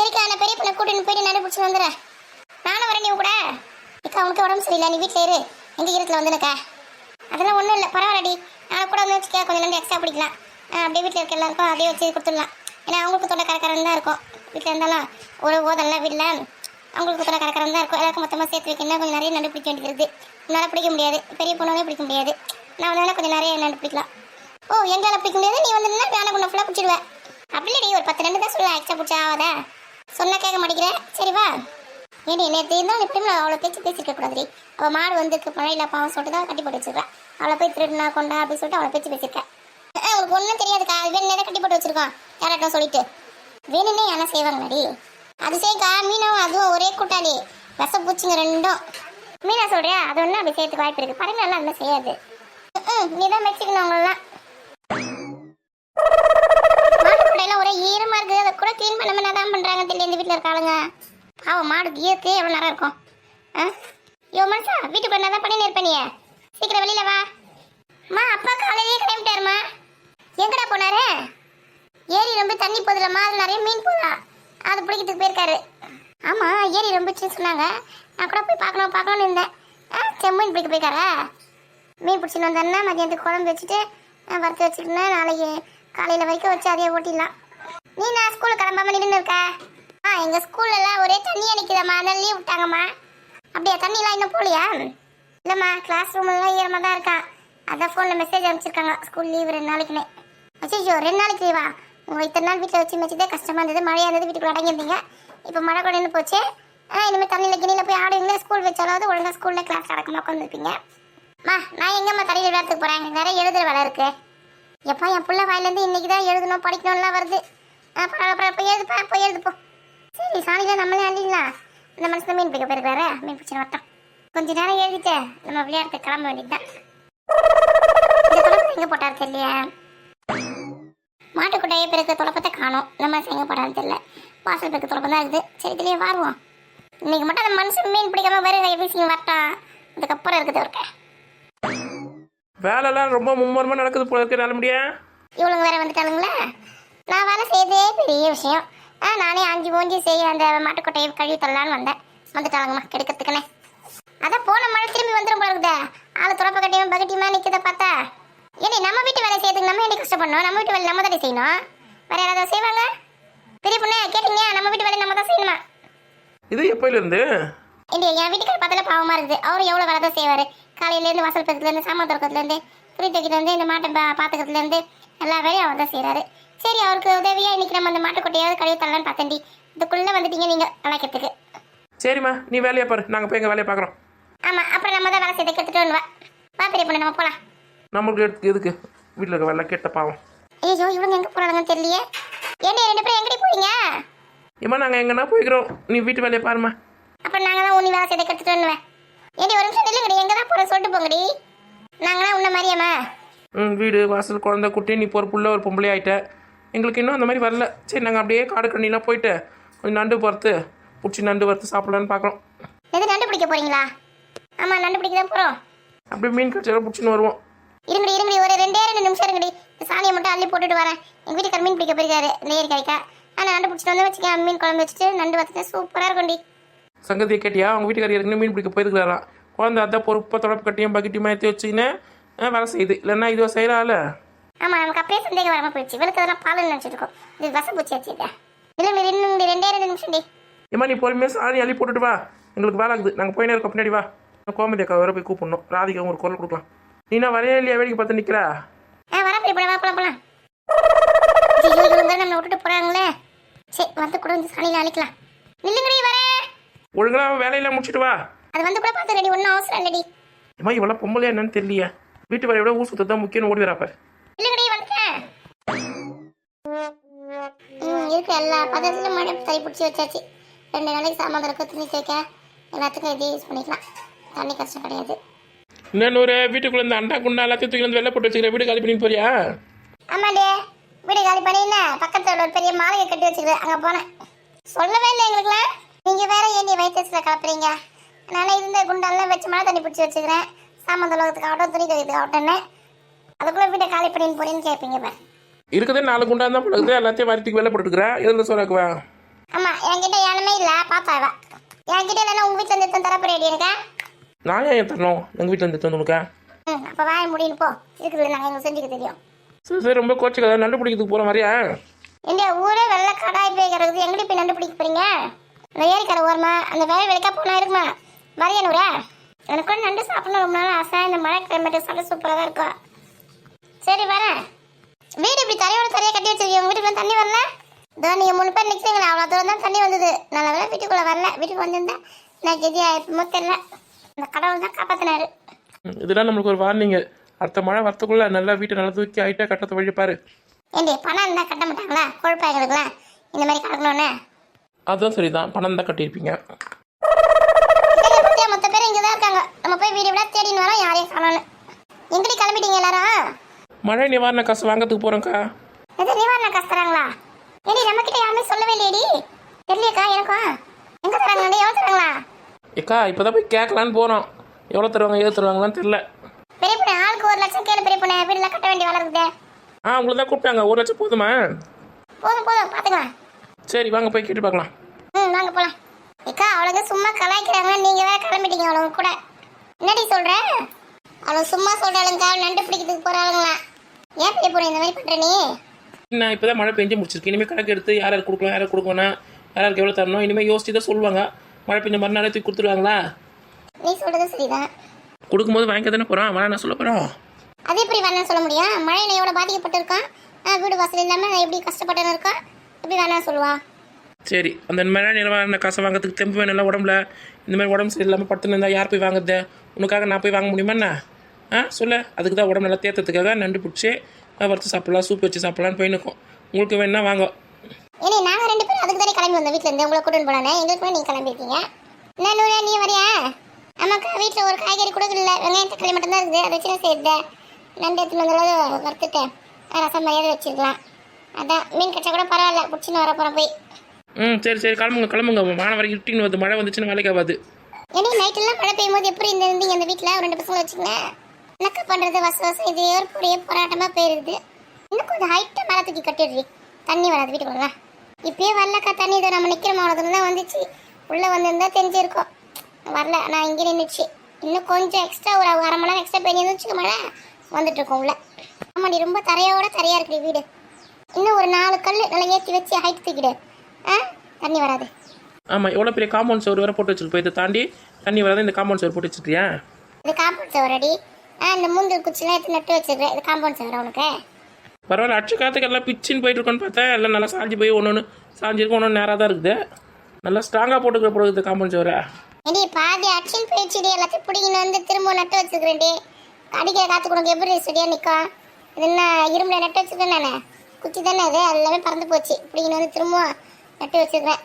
சரிக்கா நான் பெரிய பொண்ணை கூட்டின்னு போயிட்டு நடு பிடிச்சி வந்துடுறேன். நானும் வரேன் நீ கூட. இக்கா உனக்கு உடம்பு சரியில்லை நீ வீட்டில் இரு. எங்கள் ஈரத்தில் வந்துனுக்கா அதெல்லாம் ஒன்றும் இல்லை பரவாயில்லடி. நான் கூட வந்து வச்சுக்க கொஞ்சம் ரெண்டு எக்ஸ்ட்ரா பிடிக்கலாம். அப்படியே வீட்டில் இருக்க எல்லாருக்கும் அதே வச்சு கொடுத்துடலாம். ஏன்னா அவங்களுக்கு தொண்டை கரக்கரன் தான் இருக்கும். வீட்டில் இருந்தாலும் ஒரு ஓதெல்லாம் வீட்டில் அவங்களுக்கு தொண்டை கரக்கரன் தான் இருக்கும். எல்லாருக்கும் மொத்தமாக சேர்த்து வைக்கணும் கொஞ்சம் நிறைய நண்டு பிடிக்க வேண்டியது என்னால் பிடிக்க முடியாது. பெரிய பொண்ணாலே பிடிக்க முடியாது. நான் வந்து கொஞ்சம் நிறைய நண்டு பிடிக்கலாம். ஓ எங்களால் பிடிக்க முடியாது. நீ வந்து வேலை கொண்டு ஃபுல்லாக பிடிச்சிடுவேன் அப்படி இல்லடி ஒரு பத்து ரெண்டு தான் சொல்ல எக்ஸ்ட்ரா பிடிச்சா ஆகாதா? சொன்ன கேட்க மாட்டேங்கிறேன் சரி வா. ஏடி நேற்று இருந்தாலும் நான் அவ்வளோ பேச்சு பேசியிருக்க கூடாதுடி. அவள் மாடு வந்துருக்கு மழையில பாவம் சொல்லிட்டு தான் கட்டி போட்டு வச்சிருக்கா. அவளை போய் திருடுனா கொண்டா அப்படின்னு சொல்லிட்டு அவளை பேச்சு பேசியிருக்கேன் அஹ், உனக்கு ஒன்றும் தெரியாதுக்கா. அது வேணும் தான் கட்டி போட்டு வச்சிருக்கோம். யாராட்டும் சொல்லிட்டு. வேணும்னே யாரா செய்வாங்களாடி? அது செய்க்கா மீனாவும் அதுவும் ஒரே கூட்டாளி. விச பூச்சிங்க ரெண்டும். மீனா சொல்றியா? அது ஒன்றும் அப்படி செய்யறதுக்கு வாய்ப்பு இருக்குது படங்கள் எல்லாம் அந்த செய்யாது. ம், நீ தான் மெச்சிக்கணும் அவங்களெல்லாம் மாட்டுக்கூடையெல்லாம் ஒரே ஈரமா இருக்குது. அதை கூட க்ளீன் பண்ண என்ன தான் பண்றாங்க தெரியல இந்த வீட்டில் இருக்காளுங்க. பாவம் மாடு ஈரத்தே எவ்வளோ நேரம் இருக்கும். ஆ? யோ மனுஷா வீட்டுக்குள்ள என்ன தான் பண்ணி நிற்பனியே சீக்கிரம் வெளியில வா. அம்மா அப்பா காலையிலேயே கிளம்பிட்டாருமா. எங்கடா போனாரு? ஏரி ரொம்ப தண்ணி போகுதுலம்மா அதில் நிறைய மீன் போதா. அது பிடிக்கிறதுக்கு போயிருக்காரு. ஆமாம் ஏரி ரொம்பிச்சுன்னு சொன்னாங்க. நான் கூட போய் பார்க்கணும் பார்க்கணும்னு இருந்தேன். ஆ செம்மீன் பிடிக்க போயிருக்காரா? மீன் பிடிச்சின்னு வந்தேன்னா மதியானத்துக்கு குழம்பு வச்சுட்டு நான் வறுத்து வச்சுக்கிட்டேன்னா நாளைக்கு காலையில் வரைக்கும் வச்சு அதே ஓட்டிடலாம். நீ நான் ஸ்கூலுக்கு கிளம்பாம நின்று இருக்க? ஆ எங்கள் ஸ்கூல்லலாம் ஒரே தண்ணி அடிக்கிறம்மா அதனால லீவ் விட்டாங்கம்மா. அப்படியா தண்ணிலாம் இன்னும் போகலையா? இல்லைம்மா கிளாஸ் ரூம்லாம் ஈரமாக தான் இருக்கான் அதான் ஃபோனில் மெசேஜ் அனுப்பிச்சிருக்காங்க. ஸ்கூல் லீவ் ரெண்டு நாளைக்குன்னு. அச்சோ ரெண்டு நாளைக்கு லீவா உங்களை இத்தனை நாள் வீட்டில் வச்சு மெச்சதே கஷ்டமாக இருந்தது. மழையாக இருந்தது வீட்டுக்குள்ள அடங்கியிருந்தீங்க இப்போ மழை கூட நின்று போச்சு. ஆ இனிமேல் தண்ணியில் கிணியில் போய் ஆடுவீங்களா ஸ்கூல் வச்சாலாவது ஒழுங்காக ஸ்கூலில் கிளாஸ் நடக்கமாக உட்காந்துருப்பீங்க மா நான் எங்கம்மா தண்ணியில் விளையாட்டுக்கு போகிறேன் எனக்கு நிறைய எழுதுகிற வேலை இருக்கு. எப்பா என் பிள்ளை வாயிலேருந்து இன்னைக்கு தான் எழுதணும் படிக்கணும்லாம் வருது. பரவாயில்ல பரவாயில்ல போய் எழுதுப்பா போய் எழுதுப்போ. சரி சாணியில் நம்மளே அள்ளிடலாம். இந்த மனசில் மீன் பிடிக்க போயிருக்காரு மீன் பிடிச்சி வட்டம் கொஞ்ச நேரம் எழுதிட்டு நம்ம விளையாட்டு கிளம்ப வேண்டியதுதான். இந்த எங்கே போட்டாரு தெரியலையே? மாட்டுக்குட்டையே பிறகு தொடப்பத்தை காணும். நம்ம எங்கே போட்டாரு தெரியல. வாசல் பிறகு தொடப்பம் தான் இருக்குது. சரி இதுலேயே வாருவோம். இன்னைக்கு மட்டும் அந்த மனுஷன் மீன் பிடிக்காம வருங்க வீசிங்க வரட்டா அதுக்கப்புறம் இருக்குது அவருக்கு வேலைலாம் ரொம்ப மும்முரமாக நடக்குது போல இருக்கு நல்ல முடியா? இவளுங்க வேற வந்துட்டாளுங்களா நான் வேலை செய்யறதே பெரிய விஷயம். ஆ நானே அஞ்சு மூஞ்சி செய்ய அந்த மாட்டுக்கொட்டையை கழுவி தரலான்னு வந்தேன். வந்துட்டாளுங்கம்மா கெடுக்கிறதுக்குன்னு. அதான் போன மழை திரும்பி வந்துடும் போல இருக்குதே. ஆளு துறப்ப கட்டியும் பகட்டியுமா நிற்கிறத பார்த்தா. ஏடி நம்ம வீட்டு வேலை செய்யறதுக்கு நம்ம என்ன கஷ்டப்படணும்? நம்ம வீட்டு வேலை நம்ம தானே செய்யணும். வேற யாராவது செய்வாங்க? பெரிய பொண்ணு கேட்டீங்க நம்ம வீட்டு வேலை நம்ம தான் செய்யணுமா? இது எப்போயிலேருந்து? ஏண்டி என் வீட்டுக்கார பார்த்தாலே பாவமா இருக்குது. அவர் எவ்வளோ வேலை தான் செய்வார்? காலையிலேருந்து வாசல் பெருக்கிறதுலேருந்து சாமான் திறக்கிறதுலேருந்து துணி தைக்கிறதுலேருந்து இந்த மாட்டை பா பார்த்துக்கிறதுலேருந்து எல்லா வேலையும் அவர் தான் செய்கிறாரு சரி அவருக்கு உதவியாக இன்னைக்கு நம்ம அந்த மாட்டுக்கொட்டையாவது கழுவி தரலான்னு பார்த்தேன்டி. இதுக்குள்ளே வந்துட்டீங்க நீங்கள் அழைக்கிறதுக்கு. சரிம்மா நீ வேலையை பாரு. நாங்கள் போய் எங்கள் வேலையை பார்க்குறோம் ஆமாம் அப்புறம் நம்ம தான் வேலை செய்து கற்றுட்டு வா வா பெரிய பொண்ணு நம்ம போகலாம் நம்மளுக்கு எடுத்து எதுக்கு? வீட்டில் இருக்க வேலை கேட்ட பாவம். ஐயோ இவங்க எங்கே போகிறாங்கன்னு தெரியலையே. ஏண்டி ரெண்டு பேரும் எங்கடி போறீங்க? ஏம்மா நாங்கள் எங்கன்னா போய்க்கிறோம். நீ வீட்டு வேலையை பாரும்மா. அப்புறம் நாங்கள் தான் உன்னி வேலை செய்து கற்றுட்டு வருவேன் ஏண்டி ஒரு நிமிஷம் நில்லுங்கடி. எங்கே தான் போகிற சொல்லிட்டு போங்கடி. நாங்களாம் உன்ன மாதிரியாம்மா. ம் வீடு வாசல் குழந்தை குட்டி நீ போகிற புள்ள ஒரு பொம்பளை ஆயிட்ட. எங்களுக்கு இன்னும் அந்த மாதிரி வரல. சரி நாங்கள் அப்படியே காடு கண்ணிலாம் போயிட்டு கொஞ்சம் நண்டு வறுத்து பிடிச்சி நண்டு வறுத்து சாப்பிடலான்னு பார்க்குறோம் எது நண்டு பிடிக்க போறீங்களா? ஆமாம் நண்டு பிடிக்க தான் போகிறோம் அப்படியே மீன் கடிச்சாலும் பிடிச்சின்னு வருவோம். இருங்கடி இருங்கடி. ஒரு ரெண்டே ரெண்டு நிமிஷம் இருங்கடி. சாணியை மட்டும் அள்ளி போட்டுட்டு வரேன். எங்கள் வீட்டுக்கார மீன் பிடிக்க போயிருக்காரு இந்த ஏரி கரைக்கா ஆனால் நண்டு பிடிச்சிட்டு வந்து வச்சுக்க மீன் குழம்பு வச்சுட்டு நண்டு வச்சுட்டு சூப்பராக இருக்கும்டி. சங்கதியை கேட்டியா? அவங்க வீட்டுக்காரர் ஏற்கனவே மீன் பிடிக்க போயிருக்கிறாராம் குழந்தை அதான் பொறுப்பாக தொடப்பு கட்டியும் பக்கெட்டியும் ஏற்றி வச்சுக்கின்னு வேலை செய்யுது. இல்லைன்னா இதுவோ செய்கிறாள் ஆமாம் நமக்கு அப்படியே சந்தேகம் வராமல் போயிடுச்சு. இவளுக்கு அதெல்லாம் பாலுன்னு நினச்சிட்டு இருக்கோம் இது வச பூச்சி வச்சுட்டா இல்லை இன்னும் ரெண்டே ரெண்டு நிமிஷம் டி ஏம்மா நீ பொறுமையாக சாணி அள்ளி போட்டுட்டு வா. எங்களுக்கு வேலை ஆகுது நாங்கள் போயினே இருக்கோம். பின்னாடி வா. கோமதி அக்கா வர போய் கூப்பிடணும். ராதிகா ஒரு குரல் கொடுக்கலாம். நீனா வரையே இல்லையா வேடிக்கை பார்த்து நிற்கிறா ஆ வர போய் போலாம் போலாம். போலாம் நம்மளை விட்டுட்டு போகிறாங்களே சரி வந்து கூட வந்து சாணியில் அழிக்கலாம் நில்லுங்கடி வரேன் ஒழுங்காக வேலையெல்லாம் முடிச்சிட்டு வா. அது வந்து கூட பார்த்து ரெடி ஒன்றும் அவசரம் இல்லடி ஏம்மா இவ்வளோ பொம்பளையா என்னன்னு தெரியலையே. வீட்டு வேலையை விட ஊர் சுத்தம் தான் முக்கியம் ஓடி வராப்ப இல்லைங்கடி வந்துட்டேன். இருக்கு எல்லா பதத்திலும் மழை தறி பிடிச்சி வச்சாச்சு. ரெண்டு நாளைக்கு சாமான் திறக்க துணி துவைக்க எல்லாத்துக்கும் இதே யூஸ் பண்ணிக்கலாம். தண்ணி கஷ்டம் கிடையாது. இன்னொரு வீட்டுக்குள்ள இந்த அண்டா குண்டா எல்லாத்தையும் தூக்கி வந்து வெளில போட்டு வச்சுக்கிற வீடு காலி பண்ணிட்டு போறியா? ஆமாண்டே வீடு காலி பண்ணின்னு பக்கத்தில் ஒரு பெரிய மாளிகை கட்டி வச்சுக்கிறேன் அங்கே போனேன். சொல்லவே இல்லை எங்களுக்குலாம். நீங்கள் வேற ஏன் வயிற்றுல கலப்புறீங்க? அதனால இருந்த குண்டெல்லாம் வச்சு மழை தண்ணி பிடிச்சி வச்சுக்கிறேன். சாமான் தொழுவத்துக்கு ஆகட்டும் துணி துவைக்கிறதுக்கு ஆகட்டும்னு அதுக்குள்ளே வீட்டை காலி பண்ணின்னு போறேன்னு கேட்பீங்க இருக்குதே நாலு குண்டா தான் போடுறது எல்லாத்தையும் வரத்துக்கு வெளில போட்டுக்கிறேன் எதில் சோறாக்குவா ஆமா என்கிட்ட யாருமே இல்ல பாப்பா இவ. என்கிட்ட இல்லைன்னா உங்க வீட்டுல இருந்து எடுத்து தரப்படி எனக்கு? நான் ஏன் தரணும்? எங்கள் வீட்டில் இருந்து தந்து உனக்கு? ம் அப்ப வாய முடியும் போ. இருக்குது நாங்க எங்க செஞ்சுக்க தெரியும். சரி சரி ரொம்ப கோச்சுக்காத நண்டு பிடிக்கிறதுக்கு போகிற மாதிரியா? இந்த ஊரே வெள்ளை கடாய் போய் கிடக்குது. எங்கடி போய் நண்டு பிடிக்க போறீங்க? அந்த ஏரிக்கரை ஓரமா அந்த வேலை வேலைக்கா போனா இருக்குமா? மரியானூரா எனக்கு கூட நண்டு சாப்பிடணும் ரொம்ப நாள் ஆசை. இந்த மழை கிளைமேட்டு சாப்பிட சூப்பராக தான் இருக்கும். சரி வரேன். வீடு இப்படி தரையோட தரையா கட்டி வச்சிருக்கீங்க உங்க வீட்டுக்கு தண்ணி வரல? இதோ நீங்க மூணு பேர் நிற்கிறீங்களா அவ்வளோ தூரம் தான் தண்ணி வந்தது. நல்ல வேலை வீட்டுக்குள்ள வரல. வீட்டுக்கு வந்திருந்தா நான் கெதி ஆயிருப்போமோ தெரியல. இந்த கடவுள் தான் காப்பாத்தினாரு. ம், இதெல்லாம் நம்மளுக்கு ஒரு வார்னிங்கு அடுத்த மழை வரத்துக்குள்ள நல்லா வீட்டை நல்லா தூக்கி ஆகிட்டா கட்டத்தை வழி பாரு ஏண்டி பணம் இருந்தா கட்ட மாட்டாங்களா? கொழுப்பாய்களுக்குலாம் இந்த மாதிரி கிடக்கணும்னு அதுதான் சரிதான். பணம் தான் கட்டியிருப்பீங்க. மொத்த பேர் இங்கே தான் இருக்காங்க. நம்ம போய் வீடு விட தேடின்னு வரோம் யாரையும் காணோன்னு எங்கடி கிளம்பிட்டீங்க எல்லாரும்? மழை நிவாரண காசு வாங்கிறதுக்கு போகிறோங்க்கா எது நிவாரண காசு தராங்களா? ஏடி நம்ம கிட்ட யாருமே சொல்லவே இல்லையடி. தெரியலையக்கா எனக்கும் எங்க தராங்க? எவ்வளோ தராங்களா? ஏக்கா இப்போ தான் போய் கேட்கலான்னு போகிறோம் எவ்வளோ தருவாங்க ஏது தருவாங்களான்னு தெரில பெரிய பொண்ணு ஆளுக்கு ஒரு லட்சம் கேளு பெரிய பொண்ணு. வீடுலாம் கட்ட வேண்டிய வேலை இருக்குது. ஆ உங்களை தான் கூப்பிட்டாங்க. ஒரு லட்சம் போதுமா? போதும் போதும் பார்த்துக்கலாம் சரி வாங்க போய் கேட்டு பார்க்கலாம். ம் வாங்க போலாம். ஏக்கா அவளுங்க சும்மா கலாய்க்கிறாங்க. நீங்க வேற கிளம்பிட்டீங்க அவளுங்க கூட. என்னடி சொல்ற? அவளுங்க சும்மா சொல்றாளுங்க நண்டு பிடிக்கிறதுக்கு போறாளுங்களா? ஏன் பெரிய பொண்ணு இந்த மாதிரி பண்ற நீ? நான் இப்போ தான் மழை பெஞ்சு முடிச்சிருக்கு. இனிமேல் கணக்கு எடுத்து யார் யார் கொடுக்கலாம் யார் கொடுக்கணும் யார் யாருக்கு எவ்வளோ தரணும் இனிமேல் யோசிச்சு தான் சொல்லுவாங்க. மழை பெஞ்ச மறுநாளே தூக்கி கொடுத்துருவாங்களா? நீ சொல்றது சரிதான். கொடுக்கும்போது வாங்கிக்க தானே போகிறோம் வேணா நான் சொல்ல போகிறோம் அது எப்படி வேணாம்னு சொல்ல முடியும்? மழையில எவ்வளோ பாதிக்கப்பட்டிருக்கோம்? ஆ, வீடு வாசல் இல்லாமல் எப்படி கஷ்டப்பட்டு இருக்கோம் வேணாம் சொல்லுவா? சரி அந்த மழை நிலவான காசை வாங்குறதுக்கு தெம்பு வேணும்ல உடம்புல? இந்த மாதிரி உடம்பு சரியில்லாமல் படுத்துன்னு இருந்தால் யார் போய் வாங்குறது? உனக்காக நான் போய் வாங்க முடியுமா என்ன? ஆ சொல்லு. அதுக்கு தான் உடம்பு நல்லா தேத்துறதுக்காக நண்டு பிடிச்சி வறுத்து சாப்பிட்லாம் சூப் வச்சு சாப்பிட்லான்னு போய் நிற்கும் உங்களுக்கு வேணா வாங்க. ஏனே நாங்கள் ரெண்டு பேரும் அதுக்கு தானே கிளம்பி வந்தோம் வீட்டில் இருந்து. உங்களை கூட்டின்னு போனானே? எங்களுக்கு கூட நீ கிளம்பிருக்கீங்க. நூறு நீ வரியா? ஆமாக்கா வீட்டில் ஒரு காய்கறி கூட இல்லை. வெங்காயம் தக்காளி மட்டும்தான் இருக்குது. அதை வச்சு நான் செய்தேன் நண்டு எடுத்துன்னு வந்தாலும் வறுத்துட்டேன். ரசம் மரியாதை வச்சுக்கலாம் அதான் மீன் கச்சா கூட பரவாயில்ல பிடிச்சின்னு வர போகிறேன் போய். ம் சரி சரி கிளம்புங்க கிளம்புங்க. வரைக்கும் இருட்டின்னு வருது. மழை வந்துச்சுன்னு வேலைக்கு ஆகாது. ஏன்னா நைட்டெல்லாம் மழை பெய்யும் போது எப்படி இந்த இருந்தீங்க அந்த வீட்டில் ரெண்டு பசங்களை வச்சுங்க என்னக்கா பண்ணுறது வச வசம் இது ஒரு போராட்டமாக போயிருது. இன்னும் கொஞ்சம் ஹைட்டாக மேலே தூக்கி கட்டிடுறி. தண்ணி வராது வீட்டுக்குள்ள இப்பயே வரலக்கா தண்ணி இதோ நம்ம நிற்கிற மாவட்டத்துல தான் வந்துச்சு. உள்ளே வந்திருந்தா தெரிஞ்சிருக்கும். வரல நான் இங்கே நின்றுச்சு இன்னும் கொஞ்சம் எக்ஸ்ட்ரா ஒரு அரை மணி நேரம் எக்ஸ்ட்ரா பெரிய இருந்துச்சு மழை வந்துட்டு இருக்கோம் உள்ள. ஆமாடி ரொம்ப தரையோட தரையாக இருக்குது வீடு. இன்னும் ஒரு நாலு கல் நல்லா ஏற்றி வச்சு ஹைட் தூக்கிடு. ஆ? தண்ணி வராது. ஆமாம் எவ்வளோ பெரிய காம்பவுண்ட் சோறு வேறு போட்டு வச்சிருப்போம் இதை தாண்டி தண்ணி வராத இந்த காம்பவுண்ட் சோறு போட்டு வச்சிருக்கியா? இது காம்பவுண்ட் சவர் அடி. ஆ இந்த மூந்தல் குச்சிலாம் எடுத்து நட்டு வச்சிருக்கேன் இது காம்பவுண்ட் சவர் உனக்கு. பரவாயில்ல அச்சு காத்துக்கு எல்லாம் பிச்சின்னு போயிட்டு இருக்கோன்னு பார்த்தா எல்லாம் நல்லா சாஞ்சி போய் ஒன்று ஒன்று சாஞ்சிருக்கும் ஒன்று நேராக தான் இருக்குது. நல்லா ஸ்ட்ராங்காக போட்டுக்கிற போடுறது காம்பவுண்ட் சோறு? ஏடி பாதி அச்சின் போயிடுச்சுடி எல்லாத்தையும் பிடிக்கின்னு வந்து திரும்ப நட்டு வச்சுக்கிறேன்டி அடிக்கிற காற்று உனக்கு எப்படி ஸ்டடியா நிற்கும் இது என்ன இரும்புல நட்டு வச்சுக்கிறேன் நானே குச்சி தானே அது? எல்லாமே பறந்து போச்சு. இப்படிங்கன்னு வந்து திரும்ப நட்டு வச்சுக்கிறேன்